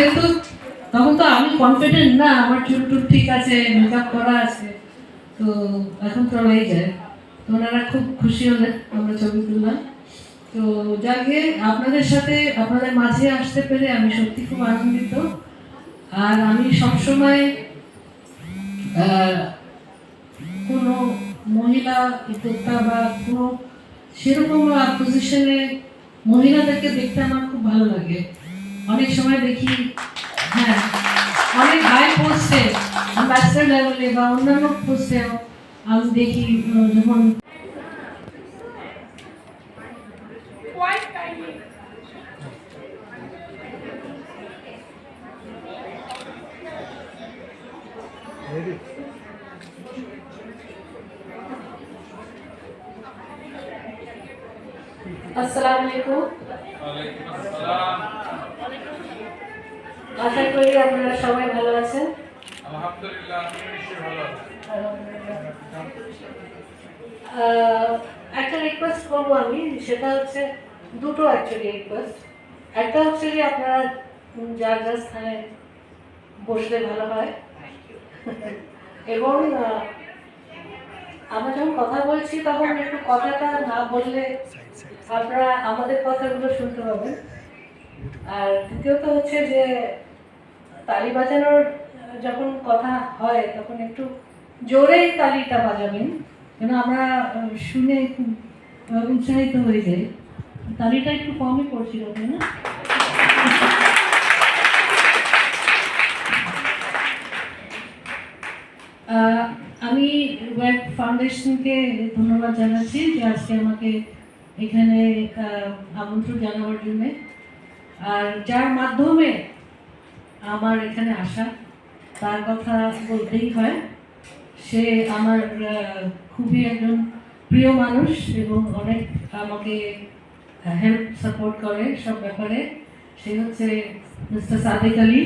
যেহেতু তখন তো আমি কনফিডেন্ট না, আমার চুল টুল ঠিক আছে মেকআপ করা আছে, তো এখন তো রয়ে যায়। তো ওনারা খুব খুশি হলেন আমরা ছবি তুললাম। তো যাকে আপনাদের সাথে আপনাদের মাঝে আসতে পেরে আমি সত্যি খুব আনন্দিত। আর আমি সবসময় কোনো মহিলা উদ্যোক্তা বা কোনো সেরকম পজিশনে মহিলাদেরকে দেখতে আমার খুব ভালো লাগে। অনেক সময় দেখি হ্যাঁ অনেক হাই পোস্টে অ্যাম্বাসেডার লেভেলে বা অন্যান্য পোস্টে আমি দেখি আহ, যখন quite kindly. আসসালামু আলাইকুম আশা করি আপনারা সবাই ভালো আছেন। আলহামদুলিল্লাহ ভালো একটা রিকোয়েস্ট করব আমি সেটা হচ্ছে দুটো অ্যাকচুয়ালি রিকোয়েস্ট একটা হচ্ছে যে আপনারা যার যার স্থানে বসলে ভালো হয়। এবং আমরা যখন কথা বলছি তখন একটু কথাটা না বললে আপনারা আমাদের কথাগুলো শুনতে পাবেন। আর দ্বিতীয়ত হচ্ছে যে, তালি বাজানোর যখন কথা হয়, তখন একটু জোরেই তালিটা বাজাবেন। কেন আমরা শুনে উৎসাহিত হয়ে যাই। তালিটা একটু কমই পড়ছিল, তাই না? আমি ওয়েব ফাউন্ডেশনকে ধন্যবাদ জানাচ্ছি যে আজকে আমাকে এখানে আমন্ত্রণ জানাবার জন্যে। আর যার মাধ্যমে আমার এখানে আসা, তার কথা বলতেই হয়। সে আমার খুবই একজন প্রিয় মানুষ এবং অনেক আমাকে হেল্প সাপোর্ট করে সব ব্যাপারে। সে হচ্ছে মিস্টার সাদেক আলী।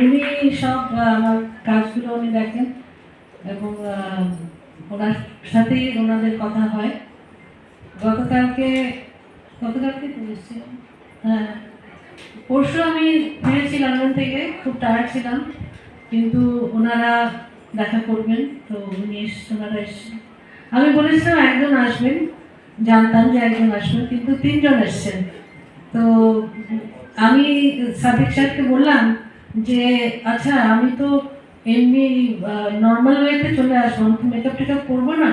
উনি সব আমার কাজগুলো উনি দেখেন এবং ওনার সাথেই ওনাদের কথা হয়। গতকালকে গতকালকে এসেছিলাম হ্যাঁ। পরশু আমি ফিরেছি লন্ডন থেকে, খুব টায়ার্ড ছিলাম, কিন্তু ওনারা দেখা করবেন, তো উনি এস- ওনারা এসছেন আমি বলেছিলাম একজন আসবেন, জানতাম যে একজন আসবেন কিন্তু তিনজন এসছেন। তো আমি সাদিক সাহেবকে বললাম যে আচ্ছা আমি তো এমনি নর্মাল ওয়েতে চলে আসব আমি মেকআপ টেকআপ করব না,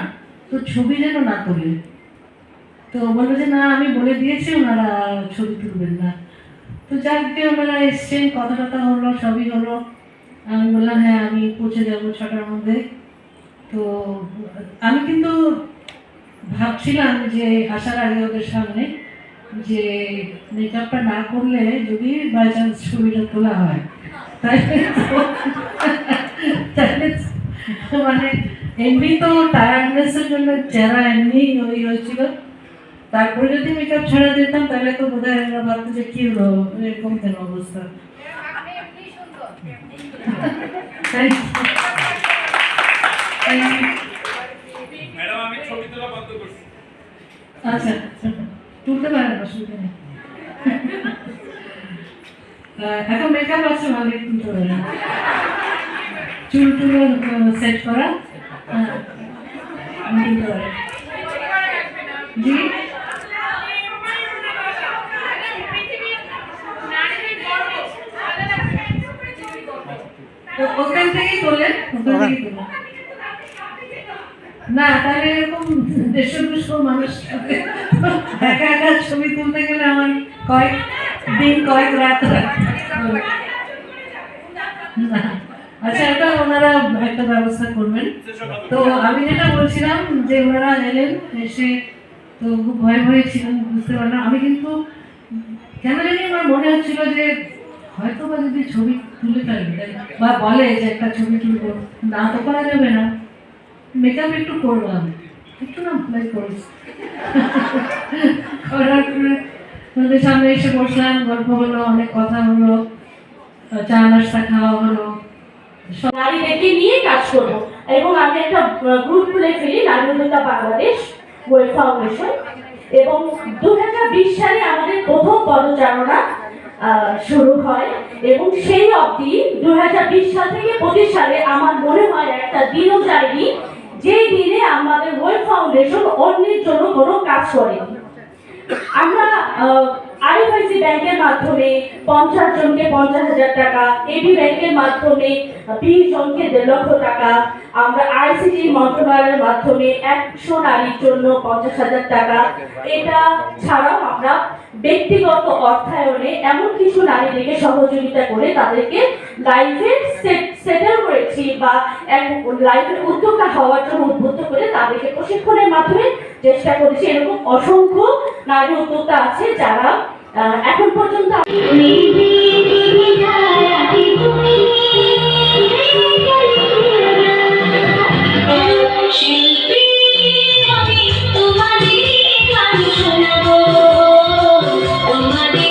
তো ছবি যেন না তোলে। তো বলল যে, না, আমি বলে দিয়েছি ওনারা ছবি তুলবেন না। তো যাক, দিয়ে ওনারা এসছেন কথা টথা হলো, সবই হলো। আমি বললাম হ্যাঁ আমি পৌঁছে যাব ছটার মধ্যে। তো আমি কিন্তু ভাবছিলাম যে, আসার আগে ওদের সামনে যে মেকআপটা না করলে যদি বাই চান্স ছবিটা তোলা হয়। মানে এমনি তো টায়ার্ডনেসের জন্য চেহারা এমনি ওই হয়েছিল তারপরে যদি মেকআপ ছাড়া যেতাম তাহলে তো বোধ হয় আমরা ভাবতো যে কি হলো এরকম কেন অবস্থা? করছি। আচ্ছা তুলতে পারেন অসুবিধা নেই। এখন মেকআপ আছে তুলতে চুল টুল সেট করা। জি? ওখান থেকেই তোলেন ওখান থেকেই তোলেন না তাহলে এরকম দেড়শো দুশো মানুষ একা একা ছবি তুলতে গেলে আমার কয়েক দিন কয়েক রাত রাখতে। আচ্ছা এটা ওনারা একটা ব্যবস্থা করবেন। তো আমি যেটা বলছিলাম যে ওনারা এলেন, এসে তো খুব ভয়ে ভয়ে ছিলেন, বুঝতে পারলাম। আমি কিন্তু কেন জানি আমার মনে হচ্ছিল যে হয়তো বা যদি ছবি তুলে ফেলবে বা বলে যে একটা ছবি তুলবো, না তো করা যাবে না। মেকআপ একটু করলাম একটু না করিস। করার ওদের সামনে এসে বসলাম, গল্প হলো, অনেক কথা হলো চা নাস্তা খাওয়া হলো। নারীদেরকে নিয়ে কাজ করব। এবং আমি একটা গ্রুপ খুলে ফেলি নারীলতা বাংলাদেশ ওয়েব ফাউন্ডেশন এবং দু হাজার বিশ সালে আমাদের প্রথম পদচারণা শুরু হয়। এবং সেই অবধি দু হাজার বিশ সাল থেকে পঁচিশ সালে আমার মনে হয় একটা দিনও যায়নি, যেই দিনে আমাদের ওয়েব ফাউন্ডেশন অন্যের জন্য কোনো কাজ করেনি। আমরা আইএফআইসি ব্যাংকের মাধ্যমে পঞ্চাশ জনকে পঞ্চাশ হাজার টাকা এবি ব্যাংকের মাধ্যমে বিশ জনকে দেড় লক্ষ টাকা, আমরা আইসিটি মন্ত্রণালয়ের মাধ্যমে একশো নারীর জন্য পঞ্চাশ হাজার টাকা। এটা ছাড়াও আমরা ব্যক্তিগত অর্থায়নে এমন কিছু নারীদেরকে সহযোগিতা করে তাদেরকে লাইফে সেটেল করেছি বা লাইফের উদ্যোক্তা হওয়ার জন্য উদ্বুদ্ধ করে তাদেরকে প্রশিক্ষণের মাধ্যমে চেষ্টা করেছি। এরকম অসংখ্য নারী উদ্যোক্তা আছে যারা এখন পর্যন্ত তোমাদের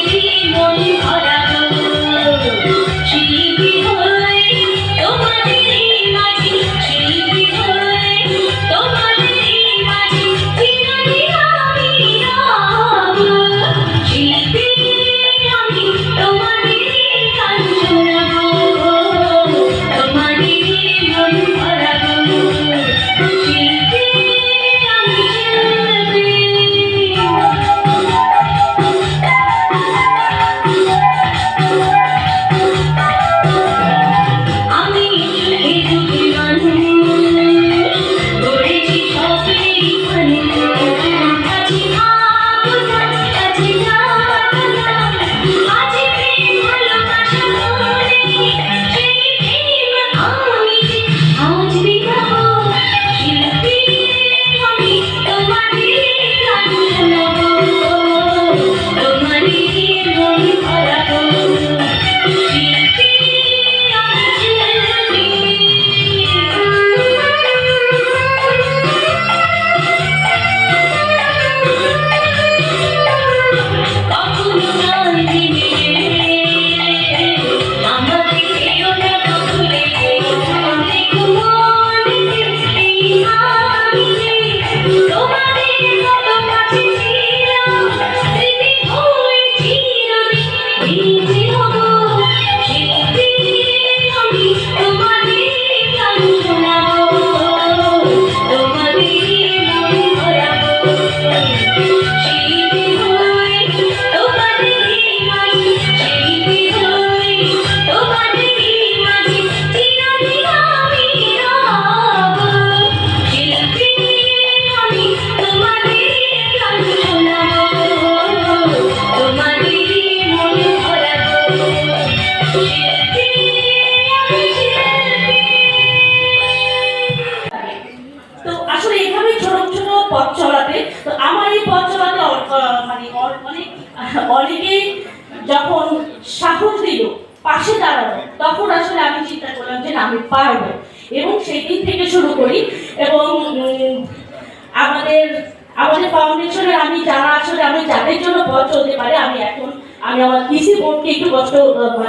আমাদের ফাউন্ডেশনের আমি যারা আসলে আমি যাদের জন্য পথ চলতে পারে, আমি এখন আমি আমার কৃষি বোর্ডকে একটু কষ্ট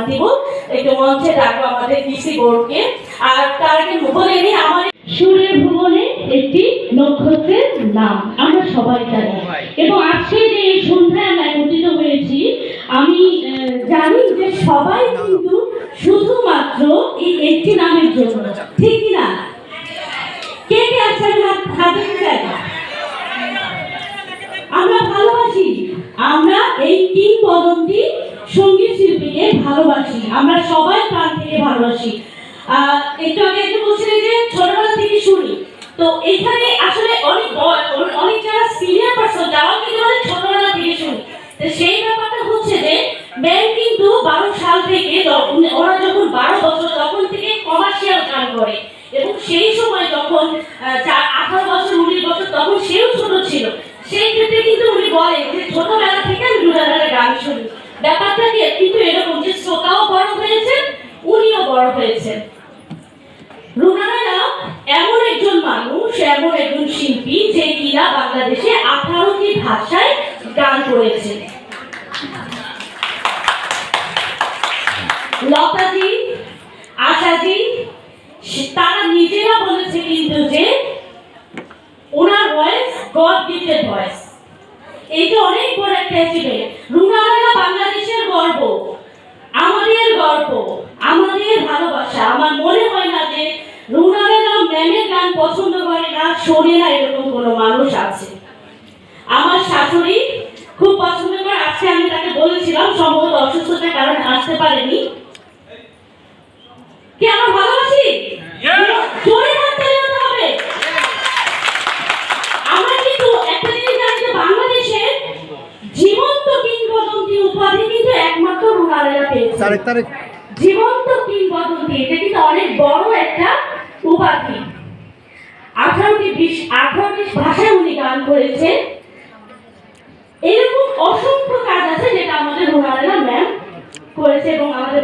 দিব। একটু মঞ্চে ডাকবো আমাদের কৃষি বোর্ডকে। আর তার আগে বলে নিই আমার সুরের ভুবনে একটি নক্ষত্রের নাম, আমরা সবাই জানি। এবং আজকে যে এই সন্ধ্যায় আমরা একত্রিত হয়েছি, আমি জানি যে সবাই কিন্তু শুধুমাত্র এই একটি নামের জন্য, ঠিক না কে কে আছেন হাত হাতে আমরা ভালোবাসি। আমরা এই কিংবদন্তি সংগীত শিল্পীকে ভালোবাসি। আমরা সবাই প্রাণ থেকে ভালোবাসি। একটু আগে একটু বলছিলেন যে ছোটবেলা থেকে শুনি। তো এখানে আসলে অনেক অনেক যারা সিনিয়র পার্সন তারাও কিন্তু অনেক ছোটবেলা থেকে শুনি। তো সেই ব্যাপারটা হচ্ছে যে ব্যাংক কিন্তু বারো সাল থেকে ওরা যখন বারো বছর, তখন থেকে কমার্শিয়াল গান করে। এবং সেই সময় যখন আঠারো বছর, উনিশ বছর, তখন সেও ছোট ছিল সেই ক্ষেত্রে কিন্তু উনি বলেন যে ছোটবেলা থেকে আমি রুরালের গান শুনি। ব্যাপারটা কি কিন্তু এরকম যে শ্রোতাও বড় হয়েছেন উনিও বড় হয়েছেন রুনারা এমন একজন মানুষ, এমন একজন শিল্পী যে কিনা বাংলাদেশে আঠারোটি ভাষায় গান করেছে। লতাজি, আশাজি তারা নিজেরা বলেছে কিন্তু যে ওনার ভয়েস গড গিফটেড ভয়েস এটা অনেক বড় একটা অ্যাচিভমেন্ট রুনারেরা বাংলাদেশের গর্ব আমাদের গর্ব আমাদের ভালোবাসা। আমার মনে হয় না যে রুনারেরা ম্যামের গান পছন্দ করে না শোনে না এরকম কোনো মানুষ আছে। আমার শাশুড়ি খুব পছন্দ করে আজকে আমি তাকে বলেছিলাম সম্ভবত অসুস্থতার কারণে আসতে পারেনি। কি আমার ভালোবাসি জোরে হাত তালি হতে হবে আমরা কিন্তু একটা জিনিস জানি যে বাংলাদেশের জীবন্ত কিংবদন্তি উপাধি কিন্তু একমাত্র তারেক তারেক জীবন্ত কিংবদন্তি এটা কিন্তু অনেক বড় একটা উপাধি। আঠারোটি বিশ, আঠারোটি ভাষায় উনি গান করেছেন। এরকম অসংখ্য কাজ আছে যেটা আমাদের রুনারেরা ম্যাম করেছে এবং আমাদের